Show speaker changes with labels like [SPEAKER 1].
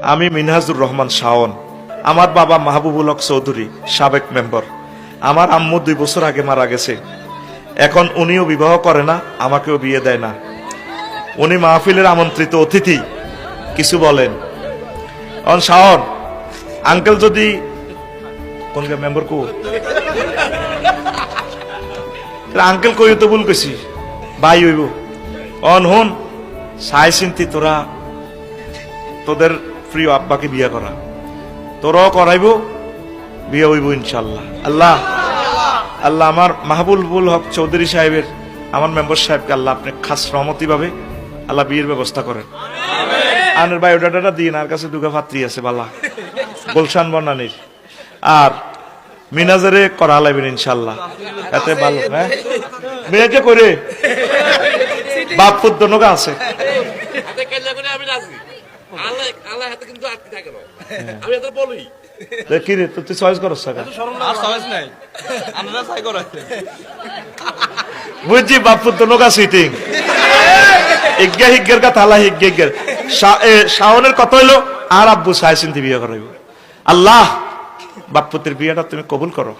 [SPEAKER 1] আমি মিনহাজুর রহমান শাওন। আমার বাবা মাহবুবুল হক চৌধুরী, সাবেক মেম্বার। আমার আম্মু দুই বছর আগে মারা গেছে। এখন উনিও বিবাহ করে না, আমাকেও বিয়ে দেয় না। উনি মাহফিলের আমন্ত্রিত অতিথি, কিছু বলেন। অন শাওন, আঙ্কেল যদি কোন মেম্বার কো? আঙ্কেল কই তো ভুল কইছি। ভাই হইব। অন হন, সাই চিন্তি তোরা, তোদের প্রিয় আব্বাকে বিয়ে করা। তোরাও করাইব, বিয়ে হইব ইনশাল্লাহ আল্লাহ আল্লাহ আমার মাহবুবুল হক চৌধুরী সাহেবের, আমার মেম্বার সাহেবকে আল্লাহ আপনি খাস রহমতি ভাবে আল্লাহ বিয়ের ব্যবস্থা করেন। আনের বায়োডাটাটা দিন, আর কাছে দুগা পাত্রী আছে বালা। গুলশান বর্ণানির আর মিনাজারে করা লাগবেন ইনশাল্লাহ এতে ভালো হ্যাঁ? মেয়েকে করে। বাপ পুত্র আছে।
[SPEAKER 2] হাতে কেল্লা করে আল্লাহ আল্লাহ হাতে কিন্তু আটকে থাকে না। আমি এটা বলি।
[SPEAKER 1] রে, রে তুই তুই চয়েস করছ টাকা
[SPEAKER 3] আর সহজ নাই। আমরা চাই করাইছে
[SPEAKER 1] বুঝছি বাপুর তো নৌকা সিটিং ইজ্ঞা হিজ্ঞের কথা আল্লাহ হিজ্ঞা হিজ্ঞের শাওনের কত হইল আর আব্বু চিন্তি বিয়ে করাইব। আল্লাহ বাপুতের বিয়েটা তুমি কবুল করো।